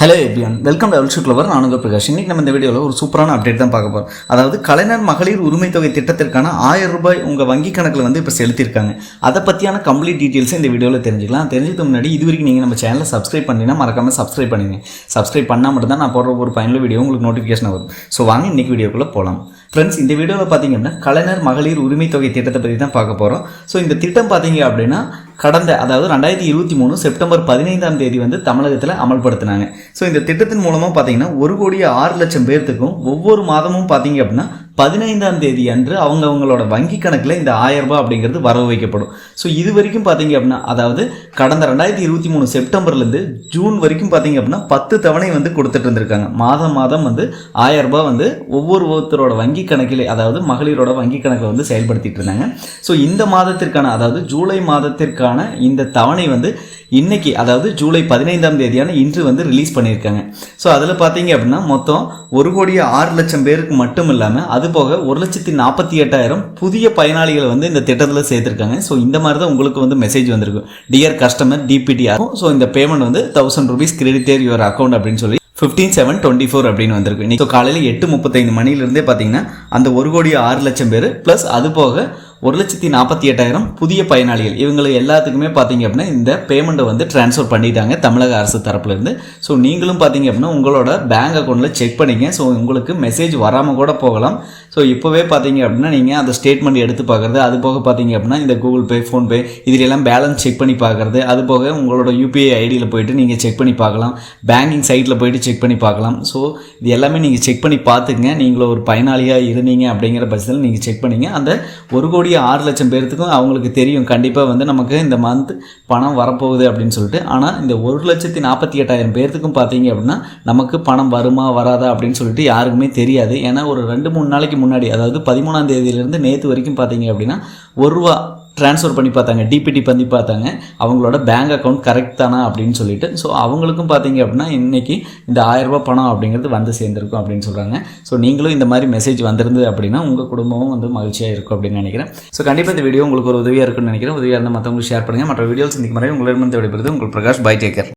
Hello எபியான் welcome to அல்ஷு கிளவர் நான் பிரகாஷ். இன்னைக்கு நம்ம இந்த வீடியோவில் ஒரு சூப்பரான அப்டேட் தான் பார்க்க போகிறோம் அதாவது கலைஞர் மகளிர் உரிமை தொகை திட்டத்திற்கான ஆயிரம் ரூபாய் உங்கள் வங்கி கணக்கில் வந்து இப்போ செலுத்தியிருக்காங்க. அதை பற்றியான கம்ப்ளீட் டீட்டெயில்ஸ் இந்த வீடியோவில் தெரிஞ்சுக்கலாம். தெரிஞ்சதுக்கு முன்னாடி இது வரைக்கும் நீங்கள் நம்ம சேனலை சப்ஸ்கிரைப் பண்ணினா மறக்காமல் சப்ஸ்கிரைப் பண்ணுங்க சப்ஸ்கிரைப் பண்ணால் மட்டும் தான் நான் போடுற ஒரு பயனுள்ள வீடியோ உங்களுக்கு நோட்டிஃபிகேஷன் வரும். ஸோ வாங்க இன்னைக்கு வீடியோக்குள்ளே போகலாம் ஃப்ரெண்ட்ஸ் இந்த வீடியோவில் பார்த்தீங்க அப்படின்னா கலைஞர் மகளிர் உரிமை தொகை திட்டத்தை பற்றி தான் பார்க்க போகிறோம் ஸோ இந்த திட்டம் பார்த்தீங்க அப்படின்னா கடந்த அதாவது ரெண்டாயிரத்தி இருபத்தி மூணு செப்டம்பர் பதினைந்தாம் தேதி வந்து தமிழகத்தில் அமல்படுத்தினாங்க. ஸோ இந்த திட்டத்தின் மூலமாக பார்த்தீங்கன்னா ஒரு கோடி ஆறு லட்சம் பேர்த்துக்கும் ஒவ்வொரு மாதமும் பார்த்தீங்க அப்படின்னா பதினைந்தாம் தேதி அன்று அவங்க அவங்களோட வங்கி கணக்கில் இந்த ஆயிரம் ரூபாய் அப்படிங்கிறது வரவு வைக்கப்படும். ஸோ இது வரைக்கும் பார்த்தீங்க அப்படின்னா அதாவது கடந்த ரெண்டாயிரத்தி இருபத்தி மூணு செப்டம்பர்லேருந்து ஜூன் வரைக்கும் பார்த்தீங்க அப்படின்னா பத்து தவணை வந்து கொடுத்துட்டு இருந்திருக்காங்க. மாதம் மாதம் வந்து ஆயிரம் ரூபாய் வந்து ஒவ்வொரு ஒருத்தரோட வங்கி கணக்கிலே அதாவது மகளிரோட வங்கி கணக்கில் வந்து செயல்படுத்திட்டு இருந்தாங்க. ஸோ இந்த மாதத்திற்கான அதாவது ஜூலை மாதத்திற்கான இந்த தவணை வந்து இன்னைக்கு அதாவது ஜூலை பதினைந்தாம் தேதியான இன்று வந்து ரிலீஸ் பண்ணியிருக்காங்க. ஸோ அதில் பார்த்தீங்க அப்படின்னா மொத்தம் ஒரு கோடி ஆறு லட்சம் பேருக்கு மட்டும் இல்லாமல் அது போக ஒரு லட்சத்தி நாற்பத்தி எட்டாயிரம் புதிய பயனாளிகளை வந்து இந்த திட்டத்தில் சேர்த்துருக்காங்க. ஸோ இந்த மாதிரி தான் உங்களுக்கு வந்து மெசேஜ் வந்திருக்கும் டியர் கஸ்டமர் டிபிடி ஆகும். ஸோ இந்த பேமெண்ட் வந்து thousand rupees credit there your account அப்படின்னு சொல்லி ஃபிஃப்டீன் செவன் டுவெண்ட்டி ஃபோர் அப்படின்னு வந்திருக்கு. இன்னைக்கு காலையில் எட்டு முப்பத்தைந்து மணிலிருந்தே பார்த்தீங்கன்னா அந்த ஒரு கோடி ஆறு லட்சம் பேர் ப்ளஸ் அது போக ஒரு லட்சத்தி நாற்பத்தி எட்டாயிரம் புதிய பயனாளிகள். இவங்களுக்கு எல்லாத்துக்குமே பார்த்தீங்க அப்படின்னா இந்த பேமெண்ட்டை வந்து ட்ரான்ஸ்ஃபர் பண்ணிட்டாங்க தமிழக அரசு தரப்புலேருந்து. ஸோ நீங்களும் பார்த்தீங்க அப்படின்னா உங்களோட பேங்க் அக்கௌண்ட்டில் செக் பண்ணிங்க ஸோ உங்களுக்கு மெசேஜ் வராமல் கூட போகலாம். ஸோ இப்போவே பார்த்தீங்க அப்படின்னா நீங்கள் அந்த ஸ்டேட்மெண்ட் எடுத்து பார்க்குறது அது போக பார்த்தீங்க அப்படின்னா இந்த கூகுள் பே ஃபோன்பே இதிலெல்லாம் பேலன்ஸ் செக் பண்ணி பார்க்குறது அது போக உங்களோட யூபிஐ ஐடியில் போயிட்டு நீங்கள் செக் பண்ணி பார்க்கலாம் பேங்கிங் சைட்டில் போயிட்டு செக் பண்ணி பார்க்கலாம் ஸோ இது எல்லாமே நீங்கள் செக் பண்ணி பார்த்துங்க நீங்களும் ஒரு பயனாளியாக இருந்தீங்க அப்படிங்கிற பட்சத்தில் நீங்கள் செக் பண்ணிங்க. அந்த ஒரு கோடி ஆறு லட்சம் பேர்த்துக்கும் அவங்களுக்கு தெரியும். கண்டிப்பாக வந்து நமக்கு இந்த மந்த் பணம் வரப்போகுது அப்படின்னு சொல்லிட்டு. ஆனால் இந்த ஒரு லட்சத்தி நாற்பத்தி எட்டாயிரம் பேர்த்துக்கும் பார்த்தீங்க அப்படின்னா நமக்கு பணம் வருமா வராதா அப்படின்னு சொல்லிட்டு யாருக்குமே தெரியாது. ஏன்னா ஒரு ரெண்டு மூணு நாளைக்கு முன்னாடி அதாவது பதிமூணாம் தேதியிலேருந்து நேற்று வரைக்கும் பார்த்தீங்க அப்படின்னா ஒரு ரூபா ட்ரான்ஸ்ஃபர் பண்ணி பார்த்தாங்க டிபிடி பண்ணி பார்த்தாங்க. அவங்களோட பேங்க் அக்கௌண்ட் கரெக்ட் தானா அப்படின்னு சொல்லிட்டு ஸோ அவங்களுக்கும் பார்த்தீங்க அப்படின்னா இன்றைக்கி இந்த ஆயிரம் பணம் அப்படிங்கிறது வந்து சேர்ந்துருக்கும் அப்படின்னு சொல்கிறாங்க ஸோ நீங்களும் இந்த மாதிரி மெசேஜ் வந்திருந்தது அப்படின்னா உங்கள் குடும்பமும் வந்து மகிழ்ச்சியாக இருக்கும் அப்படின்னு நினைக்கிறேன். ஸோ கண்டிப்பாக இந்த வீடியோ உங்களுக்கு ஒரு உதவியாக இருக்கும்னு நினைக்கிறேன். உதவியாக இருந்தால் மற்றவங்களுக்கு ஷேர் பண்ணுங்கள் மற்ற வீடியோஸ் இன்றைக்கு மாதிரி உங்களிடமிருந்து விடைபெறுது. உங்கள் பிரகாஷ் பை டேக்கர்